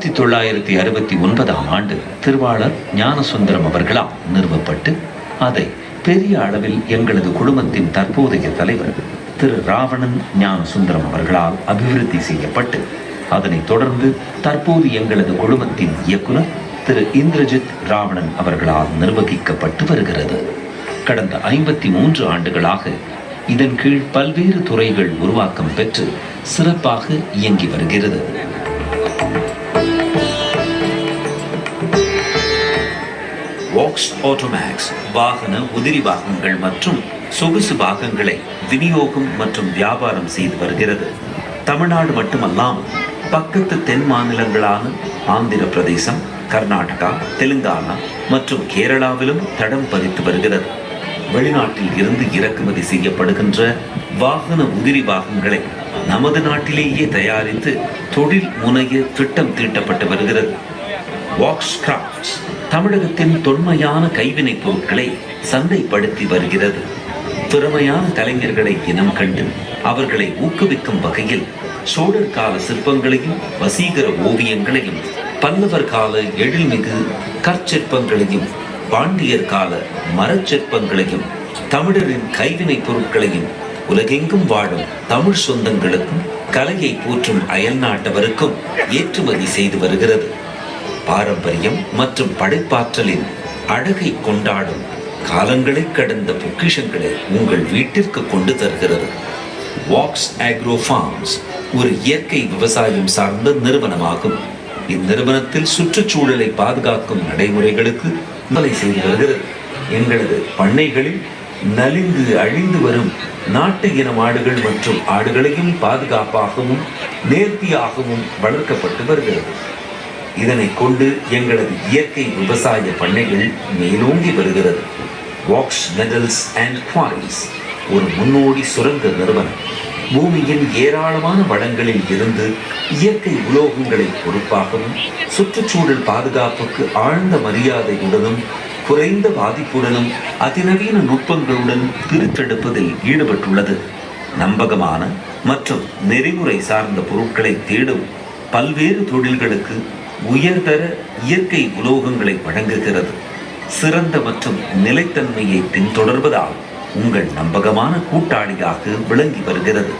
ஆயிரத்தி தொள்ளாயிரத்தி அறுபத்தி ஒன்பதாம் ஆண்டு திருவாளர் ஞானசுந்தரம் அவர்களால் நிறுவப்பட்டு அதை பெரிய அளவில் எங்களது குடும்பத்தின் தற்போதைய தலைவர் திரு ராவணன் ஞானசுந்தரம் அவர்களால் அபிவிருத்தி செய்யப்பட்டு அதனைத் தொடர்ந்து தற்போது எங்களது குழுமத்தின் இயக்குனர் திரு இந்திரஜித் ராவணன் அவர்களால் நிர்வகிக்கப்பட்டு வருகிறது. கடந்த ஐம்பத்தி மூன்று ஆண்டுகளாக இதன் கீழ் பல்வேறு துறைகள் உருவாக்கம் பெற்று சிறப்பாக இயங்கி வருகிறது. வாக்ஸ் ஆட்டோமேக்ஸ் வாகன உதிரி பாகங்கள் மற்றும் சொகுசு பாகங்களை விநியோகம் மற்றும் வியாபாரம் செய்து வருகிறது. தமிழ்நாடு மட்டுமல்லாமல் பக்கத்து தென் மாநிலங்களான ஆந்திர பிரதேசம் கர்நாடகா தெலுங்கானா மற்றும் கேரளாவிலும் தடம் பதித்து வருகிறது. வெளிநாட்டில் இருந்து இறக்குமதி செய்யப்படுகின்ற வாகன உதிரி பாகங்களை நமது நாட்டிலேயே தயாரித்து தொழில் முனைய திட்டம் தீட்டப்பட்டு வருகிறது. பாக்ஸ் கிராஃப்ட்ஸ் தமிழகத்தின் தொன்மையான கைவினைப் பொருட்களை சந்தைப்படுத்தி வருகிறது. திறமையான கலைஞர்களை இனம் கண்டு அவர்களை ஊக்குவிக்கும் வகையில் சோழர் கால சிற்பங்களையும் வசீகர ஓவியங்களையும் பல்லவர் கால எழில்மிகு கற்சிற்பங்களையும் பாண்டியர் கால மரச்சிற்பங்களையும் தமிழரின் கைவினைப் பொருட்களையும் உலகெங்கும் வாழும் தமிழ் சொந்தங்களுக்கும் கலையை போற்றும் அயல் நாட்டவருக்கும் ஏற்றுமதி செய்து வருகிறது. பாரம்பரியம் மற்றும் படைப்பாற்றலின் அழகை கொண்டாடும் காலங்களை கடந்த பொக்கிஷங்களை உங்கள் வீட்டிற்கு கொண்டு தருகிறது. வாக்ஸ் ஆக்ரோ ஃபார்ம்ஸ் ஒரு இயற்கை விவசாயம் சார்ந்த நிறுவனமாகும். இந்நிறுவனத்தில் சுற்றுச்சூழலை பாதுகாக்கும் நடைமுறைகளுக்கு வேலை செய்து வருகிறது. எங்களது பண்ணைகளில் நலிந்து அழிந்து வரும் நாட்டு இன மாடுகள் மற்றும் ஆடுகளையும் பாதுகாப்பாகவும் நேர்த்தியாகவும் வளர்க்கப்பட்டு வருகிறது. இதனை கொண்டு எங்களது இயற்கை விவசாய பண்ணைகள் மேலோங்கி வருகிறது. வாக்ஸ் மெடல்ஸ் அண்ட் குவாரிஸ் ஒரு முன்னோடி சுரங்க நிறுவனம். பூமியின் ஏராளமான வளங்களில் இருந்து இயற்கை உலோகங்களை பொறுப்பாகவும் சுற்றுச்சூழல் பாதுகாப்புக்கு ஆழ்ந்த மரியாதையுடனும் குறைந்த பாதிப்புடனும் அதிநவீன நுட்பங்களுடன் பிரித்தெடுப்பதில் ஈடுபட்டுள்ளது. நம்பகமான மற்றும் நெறிமுறை சார்ந்த பொருட்களை தேடும் பல்வேறு தொழில்களுக்கு உயர்தர இயற்கை உலோகங்களை வழங்குகிறது. சிறந்த மற்றும் நிலைத்தன்மையை பின்தொடர்வதால் உங்கள் நம்பகமான கூட்டாளியாக விளங்கி வருகிறது.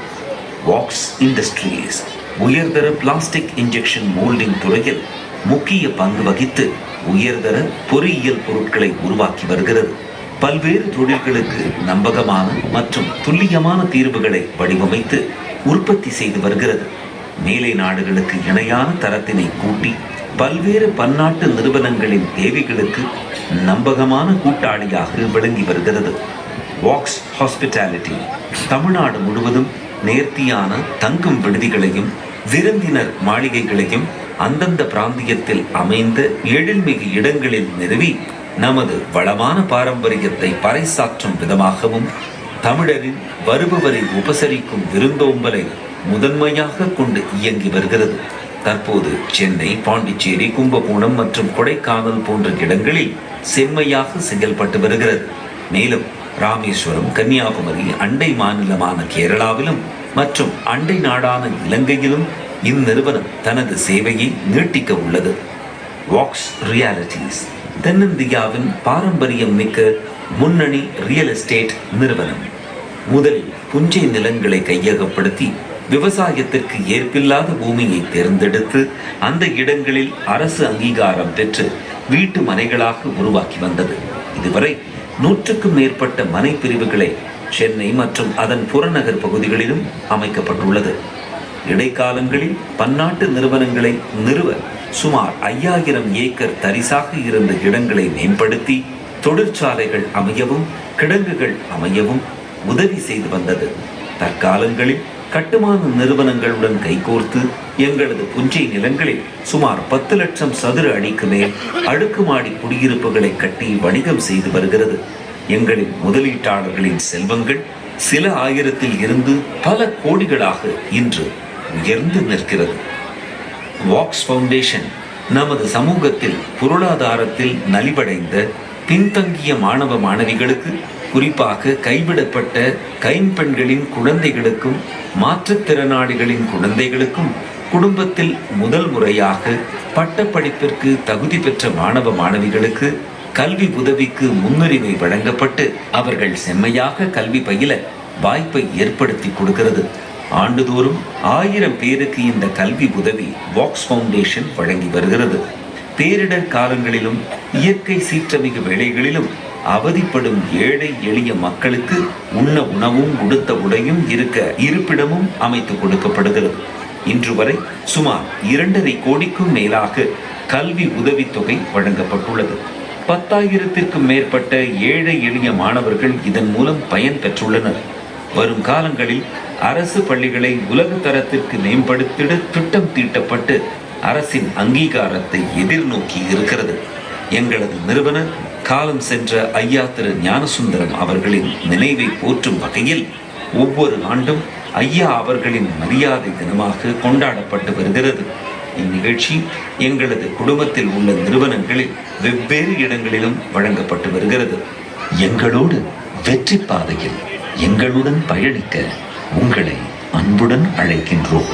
வாக்ஸ் இண்டஸ்ட்ரீஸ் உயர்தர பிளாஸ்டிக் இன்ஜெக்ஷன் மோல்டிங் துறையில் முக்கிய பங்கு வகித்து உயர்தர பொறியியல் பொருட்களை உருவாக்கி வருகிறது. பல்வேறு தொழில்களுக்கு நம்பகமான மற்றும் துல்லியமான தீர்வுகளை வடிவமைத்து உற்பத்தி செய்து வருகிறது. மேலை நாடுகளுக்கு இணையான தரத்தினை கூட்டி பல்வேறு பன்னாட்டு நிறுவனங்களின் தேவைகளுக்கு நம்பகமான கூட்டாளியாக விளங்கி வருகிறது. வாக்ஸ் ஹாஸ்பிட்டாலிட்டி தமிழ்நாடு முழுவதும் நேர்த்தியான தங்கும் விடுதிகளையும் விருந்தினர் மாளிகைகளையும் அந்தந்த பிராந்தியத்தில் அமைந்த எழில்மிகு இடங்களில் நிறுவி நமது வளமான பாரம்பரியத்தை பறைசாற்றும் விதமாகவும் தமிழரின் வருபவரை உபசரிக்கும் விருந்தோம்பலை முதன்மையாக கொண்டு இயங்கி வருகிறது. தற்போது சென்னை பாண்டிச்சேரி கும்பகோணம் மற்றும் கொடைக்கானல் போன்ற இடங்களில் செம்மையாக செயல்பட்டு வருகிறது. மேலும் ராமேஸ்வரம் கன்னியாகுமரி அண்டை மாநிலமான கேரளாவிலும் மற்றும் அண்டை நாடான இலங்கையிலும் இந்நிறுவனம் தனது சேவையை நீட்டிக்க உள்ளது. வாக்ஸ் ரியாலிட்டிஸ் தென்னிந்தியாவின் பாரம்பரியம் மிக்க முன்னணி ரியல் எஸ்டேட் நிறுவனம். முதலில் புஞ்சை நிலங்களை கையகப்படுத்தி விவசாயத்திற்கு ஏற்பில்லாத பூமியை தேர்ந்தெடுத்து அந்த இடங்களில் அரசு அங்கீகாரம் பெற்று வீட்டு மனைகளாக உருவாக்கி வந்தது. இதுவரை நூற்றுக்கும் மேற்பட்ட மனை பிரிவுகளை சென்னை மற்றும் அதன் புறநகர் பகுதிகளிலும் அமைக்கப்பட்டுள்ளது. இடைக்காலங்களில் பன்னாட்டு நிறுவனங்களை நிறுவ சுமார் ஐயாயிரம் ஏக்கர் தரிசாக இருந்த இடங்களை மேம்படுத்தி தொழிற்சாலைகள் அமையவும் கிடங்குகள் அமையவும் உதவி செய்து வந்தது. தற்காலங்களில் கட்டுமான நிறுவனங்களுடன் கைகோர்த்து எங்களது புஞ்சை நிலங்களில் சுமார் பத்து லட்சம் சதுர அடிக்கு மேல் அடுக்குமாடி குடியிருப்புகளை கட்டி வணிகம் செய்து வருகிறது. எங்களின் முதலீட்டாளர்களின் செல்வங்கள் சில ஆயிரத்தில் இருந்து பல கோடிகளாக இன்று உயர்ந்து நிற்கிறது. வாக்ஸ் ஃபவுண்டேஷன் நமது சமூகத்தில் பொருளாதாரத்தில் நலிவடைந்த பின்தங்கிய மாணவ மாணவிகளுக்கு குறிப்பாக கைவிடப்பட்ட கைம்பெண்களின் குழந்தைகளுக்கும் மாற்றுத்திறனாளிகளின் குழந்தைகளுக்கும் குடும்பத்தில் முதல் முறையாக பட்டப்படிப்பிற்கு தகுதி பெற்ற மாணவ மாணவிகளுக்கு கல்வி உதவிக்கு முன்னுரிமை வழங்கப்பட்டு அவர்கள் செம்மையாக கல்வி பயில வாய்ப்பை ஏற்படுத்தி கொடுக்கிறது. ஆண்டுதோறும் ஆயிரம் பேருக்கு இந்த கல்வி உதவி வாக்ஸ் ஃபவுண்டேஷன் வழங்கி வருகிறது. பேரிடர் காலங்களிலும் இயற்கை சீற்றமிகு வேளைகளிலும் அவதிப்படும் ஏழை எளிய மக்களுக்கு உண்ண உணவும் உடுத்த உடையும் இருக்க இருப்பிடமும் அமைத்து கொடுக்கப்படுகிறது. இன்று வரை சுமார் இரண்டரை கோடிக்கும் மேலாக கல்வி உதவித்தொகை வழங்கப்பட்டுள்ளது. பத்தாயிரத்திற்கும் மேற்பட்ட ஏழை எளிய மாணவர்கள் இதன் மூலம் பயன் பெற்றுள்ளனர். வரும் காலங்களில் அரசு பள்ளிகளை உலக தரத்திற்கு மேம்படுத்திட திட்டம் தீட்டப்பட்டு அரசின் அங்கீகாரத்தை எதிர்நோக்கி இருக்கிறது. எங்களது நிறுவனர் காலம் சென்ற ஐயா திரு ஞானசுந்தரம் அவர்களின் நினைவை போற்றும் வகையில் ஒவ்வொரு ஆண்டும் ஐயா அவர்களின் மரியாதை தினமாக கொண்டாடப்பட்டு வருகிறது. இந்நிகழ்ச்சி எங்களது குடும்பத்தில் உள்ள நிறுவனங்களில் வெவ்வேறு இடங்களிலும் வழங்கப்பட்டு வருகிறது. எங்களோடு வெற்றி பாதையில் எங்களுடன் பயணிக்க உங்களை அன்புடன் அழைக்கின்றோம்.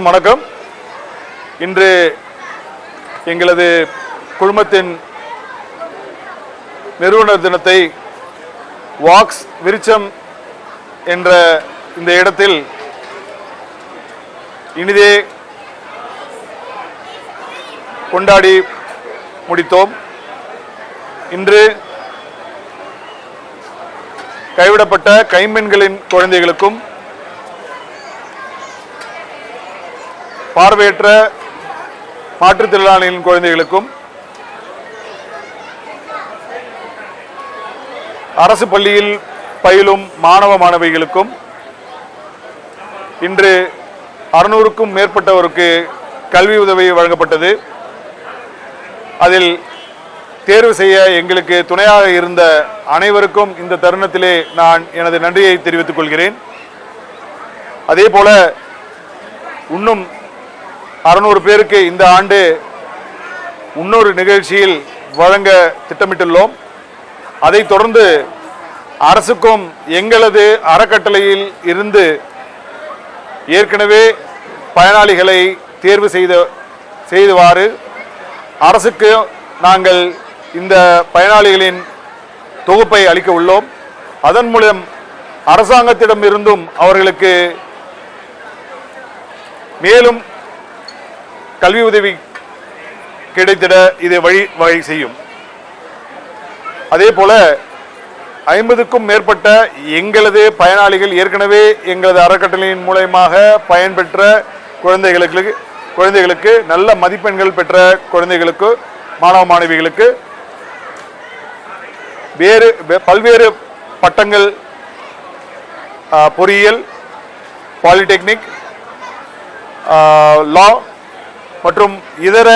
அனைவருக்கும் வணக்கம். இன்று எங்களது குழுமத்தின் நிறுவனர் தினத்தை வாக்ஸ் விருச்சம் என்ற இந்த இடத்தில் இனிதே கொண்டாடி முடித்தோம். இன்று கைவிடப்பட்ட கைம்பெண்களின் குழந்தைகளுக்கும் பார்வையற்ற மாற்றுத்திறனாளிகளின் குழந்தைகளுக்கும் அரசு பள்ளியில் பயிலும் மாணவ மாணவிகளுக்கும் இன்று அறுநூறுக்கும் மேற்பட்டவருக்கு கல்வி உதவி வழங்கப்பட்டது. அதில் தேர்வு செய்ய எங்களுக்கு துணையாக இருந்த அனைவருக்கும் இந்த தருணத்திலே நான் எனது நன்றியை தெரிவித்துக் கொள்கிறேன். அதே போல இன்னும் அறுநூறு பேருக்கு இந்த ஆண்டு இன்னொரு நிகழ்ச்சியில் வழங்க திட்டமிட்டுள்ளோம். அதைத் தொடர்ந்து அரசுக்கும் எங்களது அறக்கட்டளையில் இருந்து ஏற்கனவே பயனாளிகளை தேர்வு செய்த செய்தவாறு அரசுக்கு நாங்கள் இந்த பயனாளிகளின் தொகுப்பை அளிக்க உள்ளோம். அதன் மூலம் அரசாங்கத்திடம் இருந்தும் அவர்களுக்கு மேலும் கல்வி உதவி கிடைத்திட இது வழி வகை செய்யும். அதே போல ஐம்பதுக்கும் மேற்பட்ட எங்களது பயனாளிகள் ஏற்கனவே எங்களது அறக்கட்டளையின் மூலயமாக பயன்பெற்ற குழந்தைகளுக்கு குழந்தைகளுக்கு நல்ல மதிப்பெண்கள் பெற்ற குழந்தைகளுக்கு மாணவ மாணவிகளுக்கு வேறு பல்வேறு பட்டங்கள் பொறியியல் பாலிடெக்னிக் லா மற்றும் இதர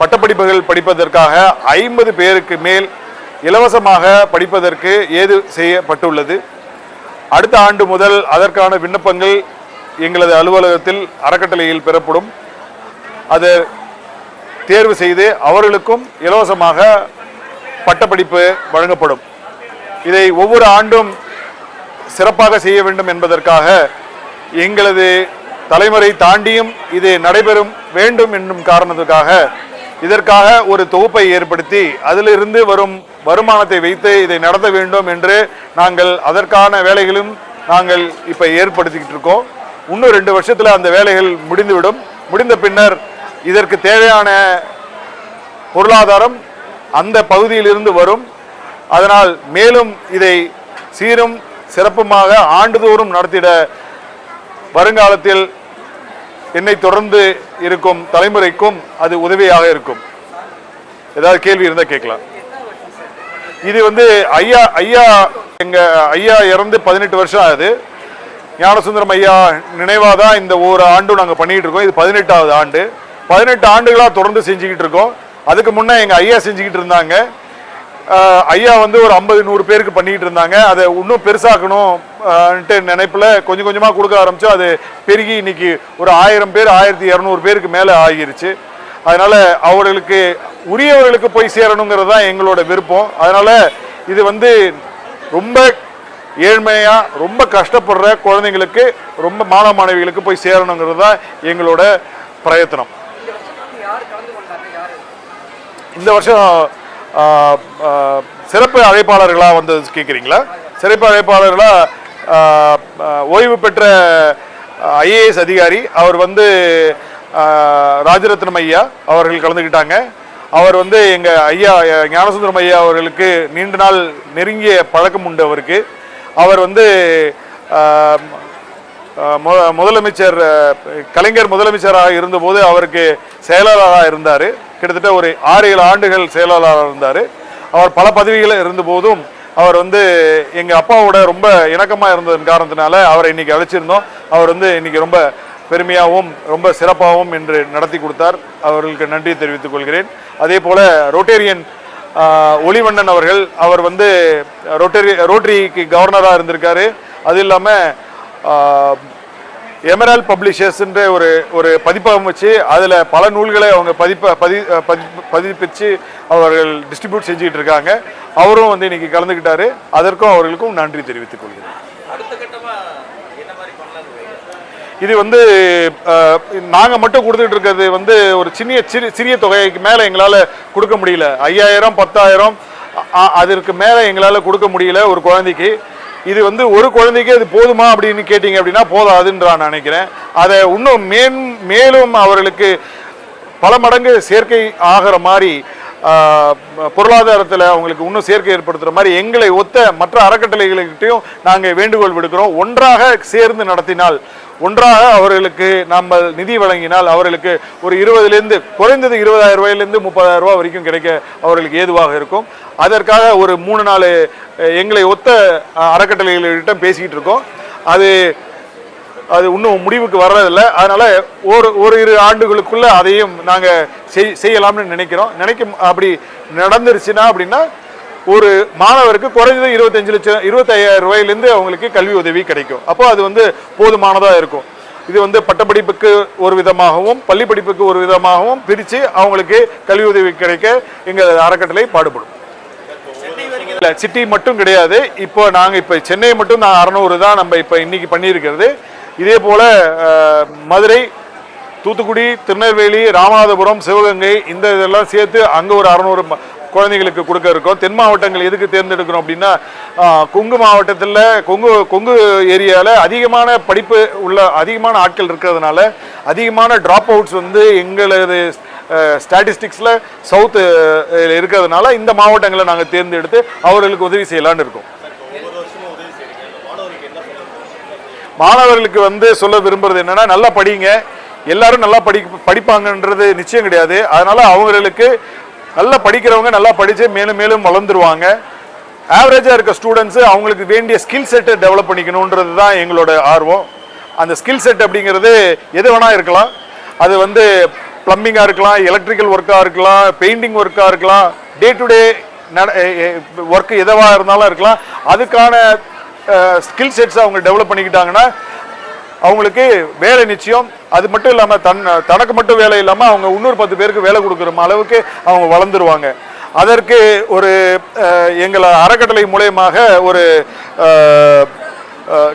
பட்டப்படிப்புகள் படிப்பதற்காக ஐம்பது பேருக்கு மேல் இலவசமாக படிப்பதற்கு ஏது செய்யப்பட்டுள்ளது? அடுத்த ஆண்டு முதல் அதற்கான விண்ணப்பங்கள் எங்களது அலுவலகத்தில் அறக்கட்டளையில் பெறப்படும். அது தேர்வு செய்து அவர்களுக்கும் இலவசமாக பட்டப்படிப்பு வழங்கப்படும். இதை ஒவ்வொரு ஆண்டும் சிறப்பாக செய்ய வேண்டும் என்பதற்காக எங்களது தலைமுறை தாண்டியும் இது நடைபெறும் வேண்டும் என்னும் காரணத்துக்காக இதற்காக ஒரு தொகுப்பை ஏற்படுத்தி அதிலிருந்து வரும் வருமானத்தை வைத்து இதை நடத்த வேண்டும் என்று நாங்கள் அதற்கான வேலைகளும் நாங்கள் இப்போ ஏற்படுத்திக்கிட்டு இருக்கோம். இன்னும் ரெண்டு வருஷத்தில் அந்த வேலைகள் முடிந்துவிடும். முடிந்த பின்னர் இதற்கு தேவையான பொருளாதாரம் அந்த பகுதியிலிருந்து வரும். அதனால் மேலும் இதை சீரும் சிறப்புமாக ஆண்டுதோறும் நடத்திட வருங்காலத்தில் என்னை தொடர்ந்து இருக்கும் தலைமுறைக்கும் அது உதவியாக இருக்கும். ஏதாவது கேள்வி இருந்தால் கேட்கலாம். இது வந்து ஐயா ஐயா எங்க ஐயா இறந்து பதினெட்டு வருஷம் ஆகுது. ஞானசுந்தரம் ஐயா நினைவாக தான் இந்த ஒரு ஆண்டும் நாங்கள் பண்ணிக்கிட்டு இருக்கோம். இது பதினெட்டாவது ஆண்டு. பதினெட்டு ஆண்டுகளாக தொடர்ந்து செஞ்சுக்கிட்டு இருக்கோம். அதுக்கு முன்னே எங்கள் ஐயா செஞ்சுக்கிட்டு இருந்தாங்க. ஐயா வந்து ஒரு ஐம்பது நூறு பேருக்கு பண்ணிக்கிட்டு இருந்தாங்க. அதை இன்னும் பெருசாக்கணும் ஆஹ்ன்ட்டு நினைப்பில் கொஞ்சம் கொஞ்சமாக கொடுக்க ஆரம்பிச்சோம் அது பெருகி இன்னைக்கு ஒரு ஆயிரம் பேர் ஆயிரத்தி இரநூறு பேருக்கு மேலே ஆகிருச்சு. அதனால அவர்களுக்கு உரியவர்களுக்கு போய் சேரணுங்கிறது தான் எங்களோட விருப்பம். அதனால இது வந்து ரொம்ப ஏழ்மையா ரொம்ப கஷ்டப்படுற குழந்தைங்களுக்கு ரொம்ப மாணவ மாணவிகளுக்கு போய் சேரணுங்கிறது தான் எங்களோட பிரயத்தனம். இந்த வருஷம் சிறப்பு அழைப்பாளர்களாக வந்து கேட்குறீங்களா சிறப்பு அழைப்பாளர்களாக ஓய்வு பெற்ற ஐஏஎஸ் அதிகாரி அவர் வந்து ராஜரத்னம் ஐயா அவர்கள் கலந்துக்கிட்டாங்க அவர் வந்து எங்கள் ஐயா ஞானசுந்தரம் ஐயா அவர்களுக்கு நீண்ட நாள் நெருங்கிய பழக்கம் உண்டு அவருக்கு. அவர் வந்து மு- முதலமைச்சர் கலைஞர் முதலமைச்சராக இருந்தபோது அவருக்கு செயலாளராக இருந்தார். கிட்டத்தட்ட ஒரு ஆறு ஏழு ஆண்டுகள் செயலாளராக இருந்தார். அவர் பல பதவிகளில் இருந்தபோதும் அவர் வந்து எங்கள் அப்பாவோட ரொம்ப இணக்கமாக இருந்ததன் காரணத்தினால அவரை இன்னைக்கு அழைச்சிருந்தோம். அவர் வந்து இன்னைக்கு ரொம்ப பெருமையாகவும் ரொம்ப சிறப்பாகவும் என்று நடத்தி கொடுத்தார். அவர்களுக்கு நன்றி தெரிவித்துக் கொள்கிறேன். அதே போல் ரோட்டேரியன் ஒளிவண்ணன் அவர்கள் அவர் வந்து ரோட்டரி ரோட்டரிக்கு கவர்னராக இருந்திருக்காரு. அது இல்லாமல் எமரால் பப்ளிஷர்ஸ்ன்ற ஒரு ஒரு பதிப்பகம் வச்சு அதில் பல நூல்களை அவங்க பதிப்ப பதி பதிப்பு பதிப்பிச்சு அவர்கள் டிஸ்ட்ரிபியூட் செஞ்சுக்கிட்டு இருக்காங்க. அவரும் வந்து இன்னைக்கு கலந்துக்கிட்டாரு. அதற்கும் அவர்களுக்கும் நன்றி தெரிவித்துக் கொள்கிறேன். இது வந்து நாங்கள் மட்டும் கொடுத்துட்டு இருக்கிறது வந்து ஒரு சிறிய சிறு சிறிய தொகைக்கு மேலே எங்களால் கொடுக்க முடியல. ஐயாயிரம் பத்தாயிரம் அதற்கு மேலே எங்களால் கொடுக்க முடியல ஒரு குழந்தைக்கு. இது வந்து ஒரு குழந்தைக்கு அது போதுமா அப்படின்னு கேட்டிங்க அப்படின்னா போதாதுன்றா நான் நினைக்கிறேன். அதை இன்னும் மேன் மேலும் அவர்களுக்கு பல மடங்கு சேர்க்கை ஆகிற மாதிரி பொருளாதாரத்தில் அவங்களுக்கு இன்னும் சேர்க்கை ஏற்படுத்துகிற மாதிரி எங்களை ஒத்த மற்ற அறக்கட்டளைகளுக்கிட்டையும் நாங்கள் வேண்டுகோள் விடுக்கிறோம். ஒன்றாக சேர்ந்து நடத்தினால் ஒன்றாக அவர்களுக்கு நம்ம நிதி வழங்கினால் அவர்களுக்கு ஒரு இருபதுலேருந்து குறைந்தது இருபதாயிரம் ரூபாயிலேருந்து முப்பதாயிரம் ரூபா வரைக்கும் கிடைக்க அவர்களுக்கு ஏதுவாக இருக்கும். அதற்காக ஒரு மூணு நாலு எங்களை ஒத்த அறக்கட்டளைகளிடம் பேசிக்கிட்டு இருக்கோம். அது அது இன்னும் முடிவுக்கு வர்றதில்லை. அதனால் ஒரு ஒரு இரு ஆண்டுகளுக்குள்ளே அதையும் நாங்கள் செய் செய்யலாம்னு நினைக்கிறோம். நினைக்கும் அப்படி நடந்துருச்சுன்னா அப்படின்னா ஒரு மாணவருக்கு குறைஞ்சது இருபத்தஞ்சு லட்சம் இருபத்தையாயிரம் ரூபாயிலேருந்து அவங்களுக்கு கல்வி உதவி கிடைக்கும். அப்போ அது வந்து போதுமானதாக இருக்கும். இது வந்து பட்டப்படிப்புக்கு ஒரு விதமாகவும் பள்ளி படிப்புக்கு ஒரு விதமாகவும் பிரித்து அவங்களுக்கு கல்வி உதவி கிடைக்க எங்கள் அறக்கட்டளை பாடுபடும். இல்லை சிட்டி மட்டும் கிடையாது. இப்போ நாங்க இப்போ சென்னை மட்டும் நான் அறநூறு தான் நம்ம இப்போ இன்னைக்கு பண்ணியிருக்கிறது. இதே போல மதுரை தூத்துக்குடி திருநெல்வேலி ராமநாதபுரம் சிவகங்கை இந்த இதெல்லாம் சேர்த்து அங்கே ஒரு அறநூறு குழந்தைகளுக்கு கொடுக்க இருக்கோம். தென் மாவட்டங்கள் எதுக்கு தேர்ந்தெடுக்கிறோம் அப்படின்னா கொங்கு மாவட்டத்தில் கொங்கு கொங்கு ஏரியாவில் அதிகமான படிப்பு உள்ள அதிகமான ஆட்கள் இருக்கிறதுனால அதிகமான ட்ராப் அவுட்ஸ் வந்து எங்களது ஸ்டாட்டிஸ்டிக்ஸில் சவுத்து இருக்கிறதுனால இந்த மாவட்டங்களை நாங்கள் தேர்ந்தெடுத்து அவர்களுக்கு உதவி செய்யலான்னு இருக்கோம். மாணவர்களுக்கு வந்து சொல்ல விரும்புறது என்னன்னா நல்லா படிங்க. எல்லாரும் நல்லா படி படிப்பாங்கன்றது நிச்சயம் கிடையாது. அதனால அவங்களுக்கு நல்லா படிக்கிறவங்க நல்லா படித்து மேலும் மேலும் வளர்ந்துருவாங்க. ஆவரேஜாக இருக்க ஸ்டூடெண்ட்ஸு அவங்களுக்கு வேண்டிய ஸ்கில் செட்டை டெவலப் பண்ணிக்கணுன்றது தான் எங்களோட ஆர்வம். அந்த ஸ்கில் செட் அப்படிங்கிறது எது வேணா இருக்கலாம். அது வந்து ப்ளம்பிங்காக இருக்கலாம் எலக்ட்ரிக்கல் ஒர்க்காக இருக்கலாம் பெயிண்டிங் ஒர்க்காக இருக்கலாம் டே டு டே ஒர்க்கு எதுவாக இருந்தாலும் இருக்கலாம். அதுக்கான ஸ்கில் செட்ஸை அவங்க டெவலப் பண்ணிக்கிட்டாங்கன்னா அவங்களுக்கு வேலை நிச்சயம். அது மட்டும் இல்லாமல் தன் தனக்கு மட்டும் வேலை இல்லாமல் அவங்க இன்னொரு பத்து பேருக்கு வேலை கொடுக்குற அளவுக்கு அவங்க வளர்ந்துருவாங்க. அதற்கு ஒரு எங்களை அறக்கட்டளை மூலயமாக ஒரு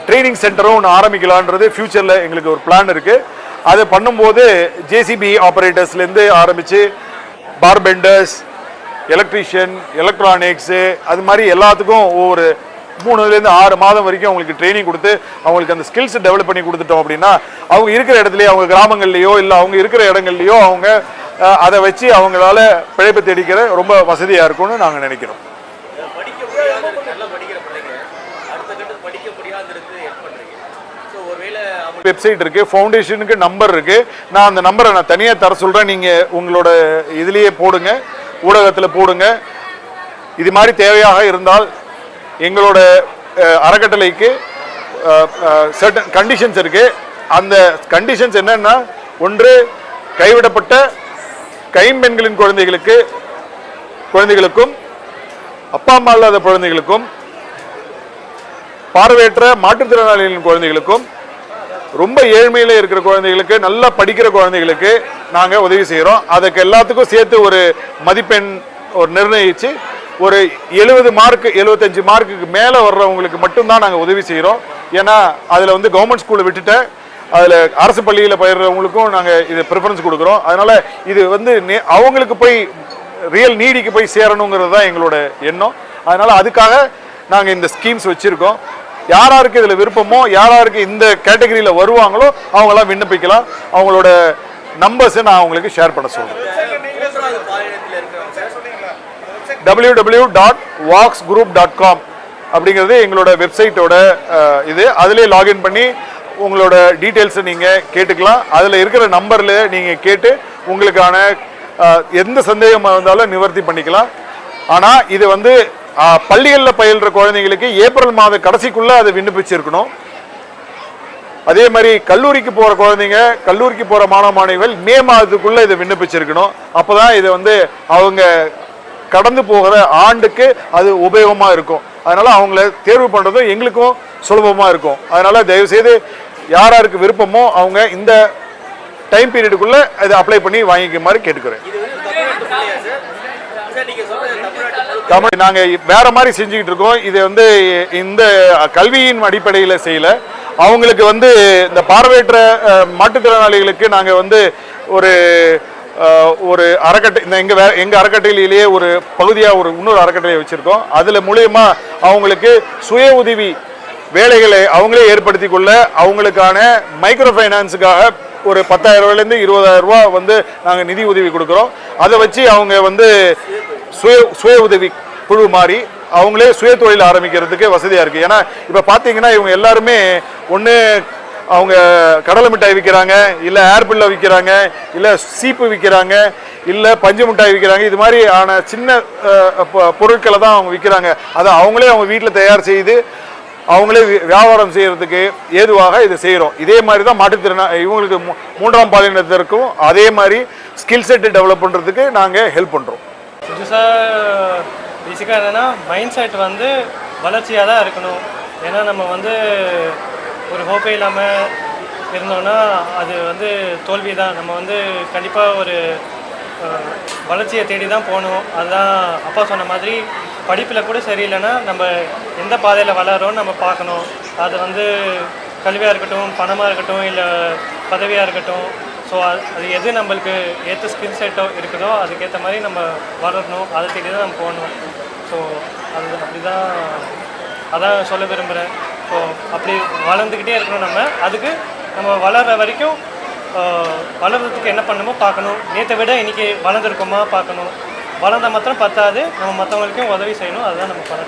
ட்ரைனிங் சென்டரும் ஒன்று ஆரம்பிக்கலான்றது ஃப்யூச்சரில் எங்களுக்கு ஒரு பிளான் இருக்குது அது பண்ணும்போது ஜேசிபி ஆப்ரேட்டர்ஸ்லேருந்து ஆரம்பித்து பார்பெண்டர்ஸ் எலக்ட்ரீஷியன் எலக்ட்ரானிக்ஸு அது மாதிரி எல்லாத்துக்கும் ஒவ்வொரு மூணுலேருந்து ஆறு மாதம் வரைக்கும் அவங்களுக்கு ட்ரைனிங் கொடுத்து அவங்களுக்கு அந்த ஸ்கில்ஸ் டெவலப் பண்ணி கொடுத்துட்டோம் அப்படின்னா அவங்க இருக்கிற இடத்துலையே அவங்க கிராமங்கள்லையோ இல்லை அவங்க இருக்கிற இடங்கள்லையோ அவங்க அதை வச்சு அவங்களால பிழைப்பு தேடிக்கிற ரொம்ப வசதியாக இருக்கும்னு நாங்கள் நினைக்கிறோம். வெப்சைட் இருக்கு ஃபவுண்டேஷனுக்கு நம்பர் இருக்கு. நான் அந்த நம்பரை நான் தனியாக தர சொல்கிறேன் நீங்கள் உங்களோட இதுலேயே போடுங்க ஊடகத்தில் போடுங்க. இது மாதிரி தேவையாக இருந்தால் எங்களோட அறக்கட்டளைக்கு சர்டன் கண்டிஷன்ஸ் இருக்கு. அந்த கண்டிஷன்ஸ் என்னன்னா ஒன்று கைவிடப்பட்ட கைம்பெண்களின் குழந்தைகளுக்கு குழந்தைகளுக்கும் அப்பா அம்மா இல்லாத குழந்தைகளுக்கும் பார்வையற்ற மாற்றுத்திறனாளிகளின் குழந்தைகளுக்கும் ரொம்ப ஏழ்மையில இருக்கிற குழந்தைகளுக்கு நல்லா படிக்கிற குழந்தைகளுக்கு நாங்கள் உதவி செய்கிறோம் அதுக்கு எல்லாத்துக்கும் சேர்த்து ஒரு மதிப்பெண் ஒரு நிர்ணயிச்சு ஒரு எழுபது மார்க் எழுபத்தஞ்சு மார்க்குக்கு மேலே வர்றவங்களுக்கு மட்டும்தான் நாங்கள் உதவி செய்கிறோம் ஏன்னா அதில் வந்து கவர்மெண்ட் ஸ்கூலை விட்டுட்டு அதில் அரசு பள்ளியில் பயிர்றவங்களுக்கும் நாங்கள் இது ப்ரிஃபரன்ஸ் கொடுக்குறோம். அதனால் இது வந்து நே- அவங்களுக்கு போய் ரியல் நீடிக்கு போய் சேரணுங்கிறது தான் எங்களோட எண்ணம். அதனால் அதுக்காக நாங்கள் இந்த ஸ்கீம்ஸ் வச்சுருக்கோம். யார் யாருக்கு இதில் விருப்பமோ யார் யாருக்கு இந்த கேட்டகரியில் வருவாங்களோ அவங்களாம் விண்ணப்பிக்கலாம். அவங்களோட நம்பர்ஸை நான் அவங்களுக்கு ஷேர் பண்ண சொல்கிறேன் W W dot Vax group dot com அப்படிங்கிறது எங்களோட வெப்சைட்டோட இது. அதிலே லாகின் பண்ணி உங்களோட டீட்டெயில்ஸை நீங்கள் கேட்டுக்கலாம். அதில் இருக்கிற நம்பரில் நீங்கள் கேட்டு உங்களுக்கான எந்த சந்தேகமாக இருந்தாலும் நிவர்த்தி பண்ணிக்கலாம். ஆனால் இது வந்து பள்ளிகளில் பயில்ற குழந்தைங்களுக்கு ஏப்ரல் மாத கடைசிக்குள்ளே அதை விண்ணப்பிச்சிருக்கணும். அதே மாதிரி கல்லூரிக்கு போகிற குழந்தைங்க கல்லூரிக்கு போகிற மாணவ மாணவிகள் மே மாதத்துக்குள்ளே இதை விண்ணப்பிச்சிருக்கணும். அப்போ தான் இதை வந்து அவங்க கடந்து போகிற ஆண்டுக்கு அது உபயோகமாக இருக்கும். அதனால் அவங்கள தேர்வு பண்ணுறதும் எங்களுக்கும் சுலபமாக இருக்கும். அதனால் தயவுசெய்து யார் யாருக்கு விருப்பமோ அவங்க இந்த டைம் பீரியடுக்குள்ளே அதை அப்ளை பண்ணி வாங்கிக்குமாறு கேட்டுக்கிறேன். தமிழ் நாங்கள் வேற மாதிரி செஞ்சுக்கிட்டு இருக்கோம். இதை வந்து இந்த கல்வியின் அடிப்படையில் செய்யல. அவங்களுக்கு வந்து இந்த பார்வையற்ற மாற்றுத்திறனாளிகளுக்கு நாங்கள் வந்து ஒரு ஒரு அறக்கட்டை இந்த எங்கள் வே எங்கள் அறக்கட்டளையிலேயே ஒரு பகுதியாக ஒரு இன்னொரு அறக்கட்டளையை வச்சுருக்கோம். அதில் மூலயமா அவங்களுக்கு சுய உதவி வேலைகளை அவங்களே ஏற்படுத்தி கொள்ள அவங்களுக்கான மைக்ரோ ஃபைனான்ஸுக்காக ஒரு பத்தாயிரம் ரூபாயிலேருந்து இருபதாயிரம் ரூபா வந்து நாங்கள் நிதி உதவி கொடுக்குறோம். அதை வச்சு அவங்க வந்து சுய சுய உதவி குழு மாதிரி அவங்களே சுய தொழில் ஆரம்பிக்கிறதுக்கு வசதியாக இருக்குது ஏன்னா இப்போ பார்த்தீங்கன்னா இவங்க எல்லாருமே ஒன்று அவங்க கடலை மிட்டாய் விற்கிறாங்க இல்லை ஏர்பில்ல விற்கிறாங்க இல்லை சீப்பு விற்கிறாங்க இல்லை பஞ்சு மிட்டாய் விற்கிறாங்க இது மாதிரி ஆன சின்ன பொ- பொருட்களை தான் அவங்க விற்கிறாங்க அதை அவங்களே அவங்க வீட்டில் தயார் செய்து அவங்களே வியாபாரம் செய்கிறதுக்கு ஏதுவாக இதை செய்கிறோம் இதே மாதிரி தான் மாற்றுத்திறனா இவங்களுக்கு மூன்றாம் பாலினத்திற்கும் அதே மாதிரி ஸ்கில் செட்டு டெவலப் பண்ணுறதுக்கு நாங்கள் ஹெல்ப் பண்ணுறோம் புதுசாக பேசிக்காக என்னென்னா மைண்ட் செட் வந்து வளர்ச்சியாக தான் இருக்கணும். ஏன்னா நம்ம வந்து ஒரு ஹோப்பே இல்லாமல் இருந்தோன்னா அது வந்து தோல்வி தான் நம்ம வந்து கண்டிப்பாக ஒரு வளர்ச்சியை தேடி தான் போகணும். அதுதான் அப்பா சொன்ன மாதிரி படிப்பில் கூட சரியில்லைன்னா நம்ம எந்த பாதையில் வளரோன்னு நம்ம பார்க்கணும். அது வந்து கல்வியாக இருக்கட்டும் பணமாக இருக்கட்டும் இல்லை பதவியாக இருக்கட்டும். ஸோ அது எது நம்மளுக்கு ஏற்ற ஸ்கில் செட்டோ இருக்குதோ அதுக்கேற்ற மாதிரி நம்ம வளரணும். அதை தேடி தான் நம்ம போகணும். ஸோ அது அப்படி தான் அதான் சொல்ல விரும்புகிறேன் ஸோ அப்படி வளர்ந்துக்கிட்டே இருக்கணும் நம்ம. அதுக்கு நம்ம வளர்கிற வரைக்கும் வளர்றதுக்கு என்ன பண்ணணுமோ பார்க்கணும். நேற்றை விட இன்றைக்கி வளர்ந்துருக்கோமா பார்க்கணும். வளர்ந்த மாத்திரம் பத்தாது. நம்ம மற்றவங்களுக்கும் உதவி செய்யணும். அதுதான் நம்ம பண்ண